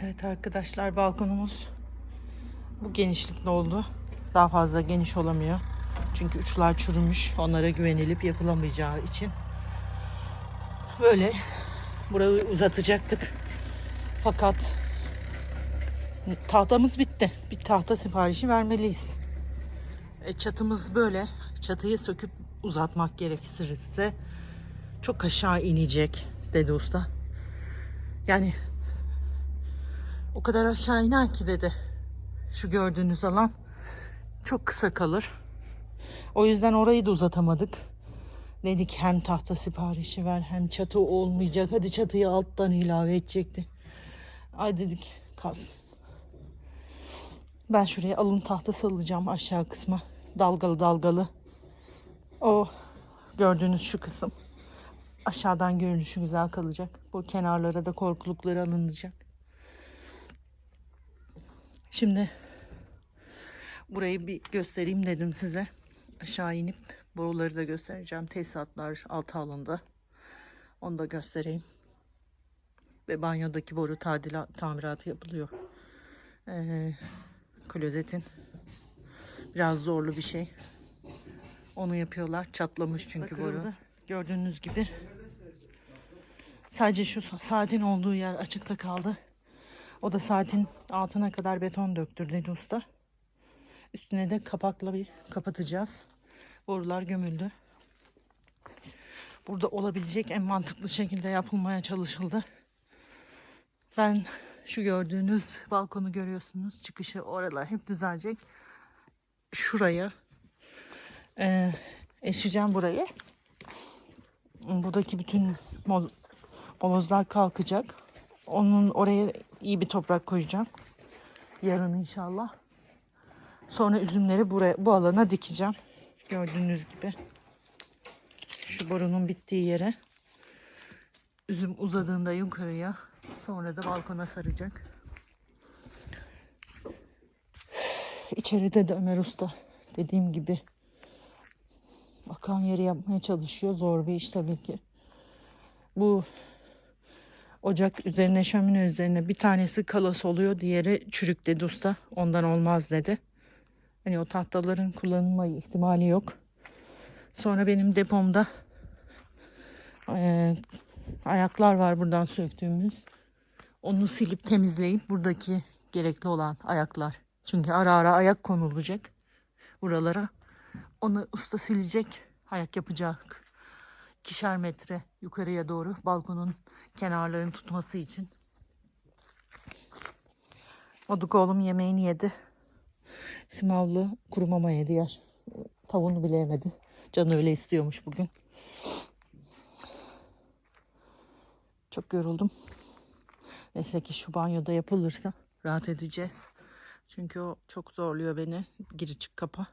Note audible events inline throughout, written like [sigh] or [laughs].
Evet arkadaşlar balkonumuz bu genişlikte oldu. Daha fazla geniş olamıyor. Çünkü uçlar çürümüş. Onlara güvenilip yapılamayacağı için. Böyle burayı uzatacaktık. Fakat tahtamız bitti. Bir tahta siparişi vermeliyiz. E, çatımız böyle. Çatıyı söküp uzatmak gerekirse çok aşağı inecek dedi usta. Yani o kadar aşağı iner ki dedi. Şu gördüğünüz alan çok kısa kalır. O yüzden orayı da uzatamadık. Dedik hem tahta siparişi ver hem çatı olmayacak. Hadi çatıyı alttan ilave edecekti. Ay dedik kalsın. Ben şuraya alın tahtası alacağım aşağı kısma. Dalgalı dalgalı. O gördüğünüz şu kısım. Aşağıdan görünüşü güzel kalacak. Bu kenarlara da korkulukları alınacak. Şimdi burayı bir göstereyim dedim size. Aşağı inip boruları da göstereceğim. Tesisatlar altı alında. Onu da göstereyim. Ve banyodaki boru tadilat, tamiratı yapılıyor. Ee, klozetin biraz zorlu bir şey. Onu yapıyorlar. Çatlamış çünkü boru. Gördüğünüz gibi. Sadece şu saatin olduğu yer açıkta kaldı. O da saatin altına kadar beton döktür dedi usta. Üstüne de kapakla bir kapatacağız. Borular gömüldü. Burada olabilecek en mantıklı şekilde yapılmaya çalışıldı. Ben şu gördüğünüz balkonu görüyorsunuz. Çıkışı oralar hep düzelecek. Şuraya e, eşeceğim burayı. Buradaki bütün mol- molozlar kalkacak. Onun oraya iyi bir toprak koyacağım. Yarın inşallah. Sonra üzümleri buraya bu alana dikeceğim. Gördüğünüz gibi. Şu borunun bittiği yere. Üzüm uzadığında yukarıya. Sonra da balkona saracak. İçeride de Ömer Usta dediğim gibi akan yeri yapmaya çalışıyor. Zor bir iş tabii ki. Bu ocak üzerine şömine üzerine bir tanesi kalas oluyor diğeri çürük dedi usta. Ondan olmaz dedi. Hani o tahtaların kullanılma ihtimali yok. Sonra benim depomda eee, ayaklar var buradan söktüğümüz. Onu silip temizleyip buradaki gerekli olan ayaklar. Çünkü ara ara ayak konulacak buralara. Onu usta silecek, ayak yapacak. İkişer metre yukarıya doğru balkonun kenarlarını tutması için. Oduk oğlum yemeğini yedi. Simavlı kuru mama yedi yer. Tavuğunu bile yemedi. Canı öyle istiyormuş bugün. Çok yoruldum. Neyse ki şu banyoda yapılırsa rahat edeceğiz. Çünkü o çok zorluyor beni. Gir çık kapa.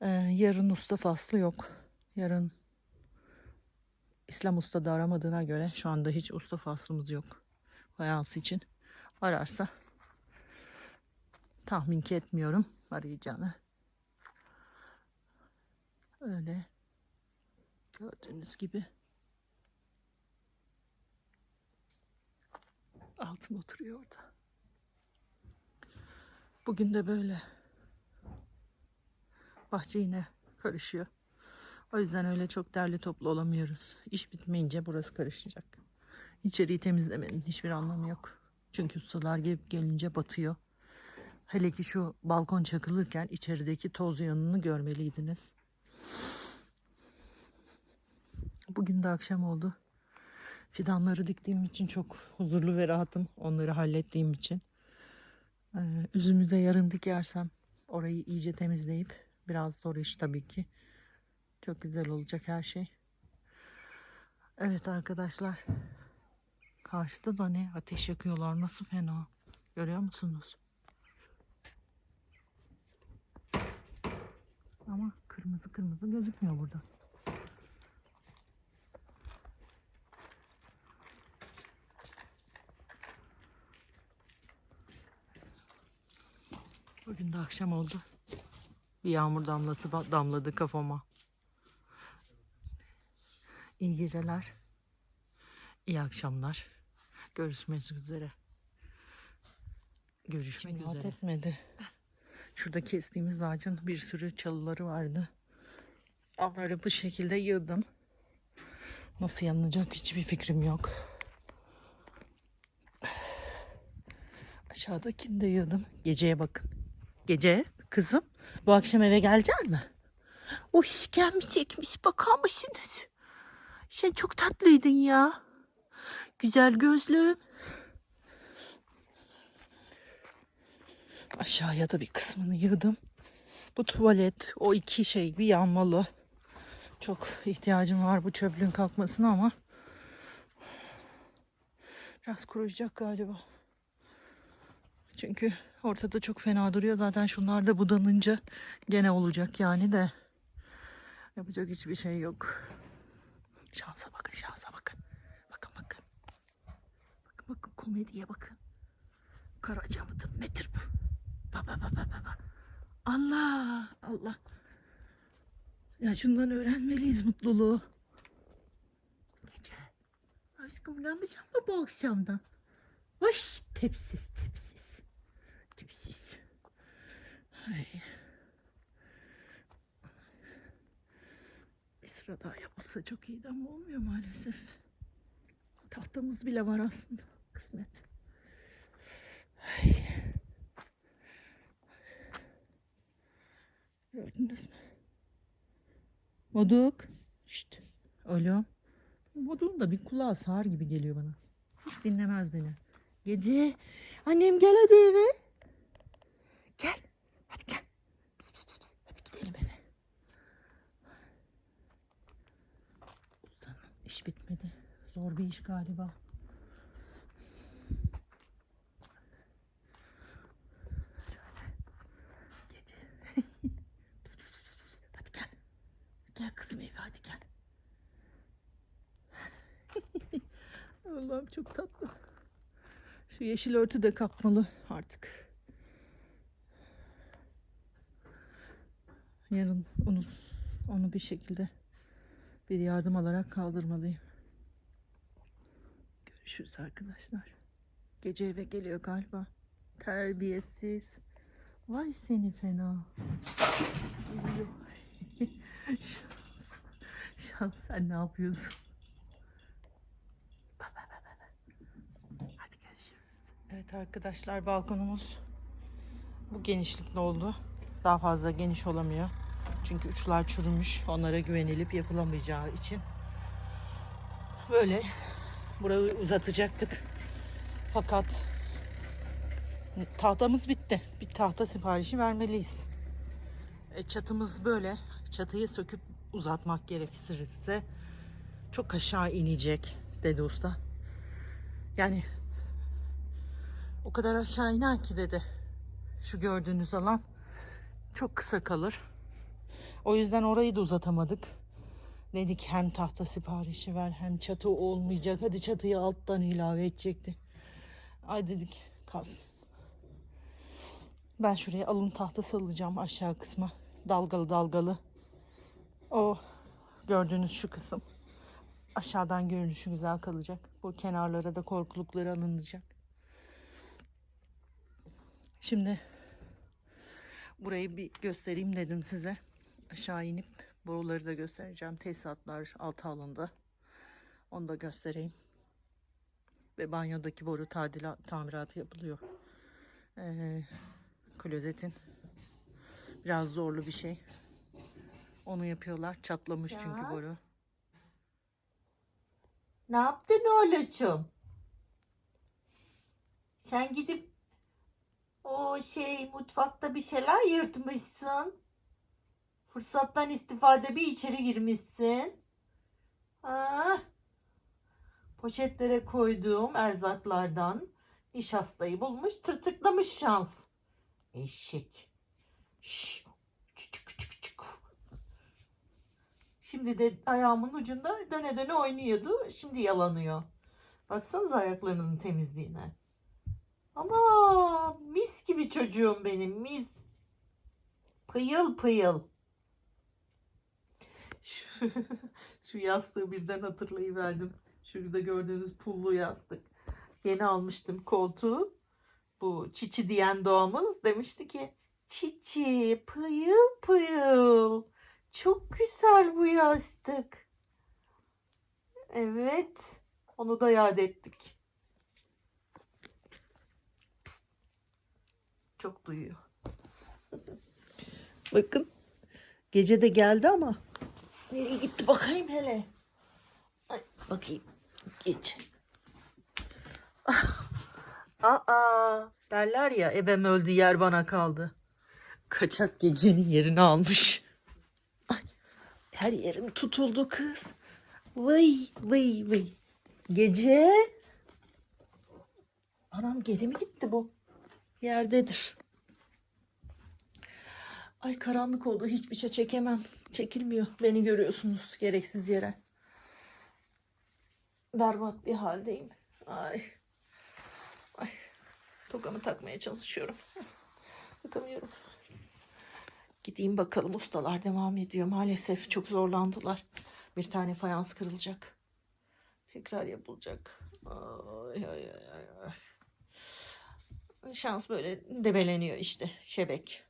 Ee, yarın usta faslı yok. Yarın İslam usta da aramadığına göre şu anda hiç usta faslımız yok. Fayansı için ararsa tahmin ki etmiyorum arayacağını. Öyle gördüğünüz gibi altın oturuyor orada. Bugün de böyle bahçe yine karışıyor. O yüzden öyle çok derli toplu olamıyoruz. İş bitmeyince burası karışacak. İçeriği temizlemenin hiçbir anlamı yok. Çünkü ustalar gelip gelince batıyor. Hele ki şu balkon çakılırken içerideki toz yanını görmeliydiniz. Bugün de akşam oldu. Fidanları diktiğim için çok huzurlu ve rahatım. Onları hallettiğim için. Ee, üzümü de yarın dikersem orayı iyice temizleyip biraz zor iş tabii ki. Çok güzel olacak her şey. Evet arkadaşlar. Karşıda da ne ateş yakıyorlar nasıl fena. Görüyor musunuz? Ama kırmızı kırmızı gözükmüyor burada. Bugün de akşam oldu. Bir yağmur damlası damladı kafama. İyi geceler. İyi akşamlar. Görüşmek üzere. Görüşmek İçim üzere. etmedi. Şurada kestiğimiz ağacın bir sürü çalıları vardı. Onları bu şekilde yığdım. Nasıl yanılacak hiçbir fikrim yok. Aşağıdakini de yığdım. Geceye bakın. Gece kızım bu akşam eve gelecek mi? Uy gelmeyecekmiş bakar mısınız? Sen çok tatlıydın ya. Güzel gözlüm. Aşağıya da bir kısmını yığdım. Bu tuvalet o iki şey bir yanmalı. Çok ihtiyacım var bu çöplüğün kalkmasına ama biraz kuruyacak galiba. Çünkü ortada çok fena duruyor. Zaten şunlar da budanınca gene olacak yani de. Yapacak hiçbir şey yok. Şansa bakın, şansa bakın. Bakın bakın. Bakın bakın komediye bakın. Karaca mıdır nedir bu? Baba baba baba. Allah Allah. Ya şundan öğrenmeliyiz mutluluğu. Gece. Aşkım gelmeyecek mi bu akşamdan? Vaş tepsiz tepsiz. Tepsiz. Ay. Bir sıra daha yapılsa çok iyiydi ama olmuyor maalesef. Tahtamız bile var aslında. Kısmet. Gördünüz mü? Moduk. Şşt. Alo. Moduk'un da bir kulağı sağır gibi geliyor bana. Hiç dinlemez beni. Gece. Annem gel hadi eve. Gel. Hadi gel. Pıs pıs pıs pıs. Hadi gidelim eve. Ustanın bitmedi. Zor bir iş galiba. [laughs] Hadi gel. Gel kızım eve hadi gel. [laughs] Allah'ım çok tatlı. Şu yeşil örtü de kalkmalı artık. Yarın onu onu bir şekilde bir yardım alarak kaldırmalıyım. Görüşürüz arkadaşlar. Gece eve geliyor galiba. Terbiyesiz. Vay seni fena. [laughs] Şans. Şans sen ne yapıyorsun? Hadi görüşürüz. Evet arkadaşlar balkonumuz bu genişlikte oldu. Daha fazla geniş olamıyor. Çünkü uçlar çürümüş. Onlara güvenilip yapılamayacağı için. Böyle burayı uzatacaktık. Fakat tahtamız bitti. Bir tahta siparişi vermeliyiz. E, çatımız böyle. Çatıyı söküp uzatmak gerekirse çok aşağı inecek dedi usta. Yani o kadar aşağı iner ki dedi. Şu gördüğünüz alan çok kısa kalır. O yüzden orayı da uzatamadık. Dedik hem tahta siparişi ver hem çatı olmayacak. Hadi çatıyı alttan ilave edecekti. Ay dedik kalsın. Ben şuraya alın tahtası alacağım aşağı kısma. Dalgalı dalgalı. O gördüğünüz şu kısım. Aşağıdan görünüşü güzel kalacak. Bu kenarlara da korkulukları alınacak. Şimdi burayı bir göstereyim dedim size. Aşağı inip boruları da göstereceğim. Tesisatlar altı alındı. Onu da göstereyim. Ve banyodaki boru tadilat, tamiratı yapılıyor. Ee, klozetin biraz zorlu bir şey. Onu yapıyorlar. Çatlamış çünkü Yaz. boru. Ne yaptın oğlum? Sen gidip o şey mutfakta bir şeyler yırtmışsın. Fırsattan istifade bir içeri girmişsin. Ah. Poşetlere koyduğum erzaklardan nişastayı bulmuş tırtıklamış şans. Eşek. Şş. Şimdi de ayağımın ucunda döne döne oynuyordu. Şimdi yalanıyor. Baksanıza ayaklarının temizliğine. Ama mis gibi çocuğum benim mis. Pıyıl pıyıl. [laughs] Şu, yastığı birden hatırlayıverdim. Şurada gördüğünüz pullu yastık. Yeni almıştım koltuğu. Bu Çiçi diyen doğamız demişti ki Çiçi pıyıl pıyıl. Çok güzel bu yastık. Evet. Onu da yad ettik. Pist. Çok duyuyor. Bakın. Gece de geldi ama. Nereye gitti bakayım hele. Ay, bakayım. Gece. [laughs] Aa, derler ya ebem öldü yer bana kaldı. Kaçak gecenin yerini almış. Ay, her yerim tutuldu kız. Vay vay vay. Gece. Anam geri mi gitti bu? Yerdedir. Ay karanlık oldu. Hiçbir şey çekemem. Çekilmiyor. Beni görüyorsunuz gereksiz yere. Berbat bir haldeyim. Ay. Ay. Tokamı takmaya çalışıyorum. Takamıyorum. Gideyim bakalım ustalar devam ediyor. Maalesef çok zorlandılar. Bir tane fayans kırılacak. Tekrar yapılacak. Ay, ay, ay, ay. Şans böyle debeleniyor işte şebek.